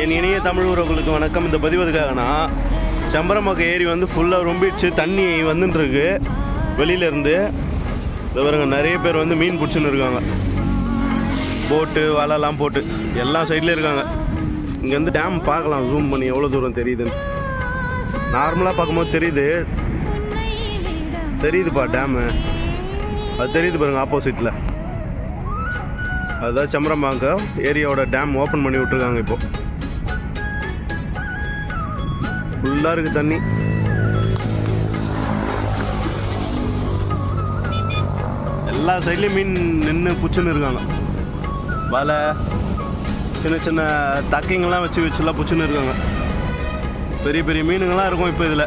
என் இணைய தமிழ் உறவுகளுக்கு வணக்கம். இந்த பதிவு எதுக்காகனா செம்பரமக்க ஏரி வந்து ஃபுல்லாக ரொம்பிடுச்சு தண்ணி வந்துட்டுருக்கு வெளியிலேருந்து இந்த பாருங்க நிறைய பேர் வந்து மீன் பிடிச்சின்னு இருக்காங்க. போட்டு வலைலாம் போட்டு எல்லா சைட்லேயும் இருக்காங்க. இங்கேருந்து டேம் பார்க்கலாம் ஜூம் பண்ணி எவ்வளோ தூரம் தெரியுதுன்னு. நார்மலாக பார்க்கும்போது தெரியுது. தெரியுதுப்பா டேமு அது தெரியுது பாருங்க ஆப்போசிட்டில் அதுதான் செம்பரம்பாக்கம் ஏரியாவோட டேம் ஓப்பன் பண்ணி விட்ருக்காங்க இப்போது ஃபுல்லாக இருக்குது தண்ணி. எல்லா சைட்லேயும் மீன் நின்று பிடிச்சின்னு இருக்காங்க. வலை சின்ன சின்ன தக்கிங்கெல்லாம் வச்சு வச்சுலாம் பிடிச்சின்னு இருக்காங்க. பெரிய பெரிய மீனுங்கள்லாம் இருக்கும் இப்போ இதில்.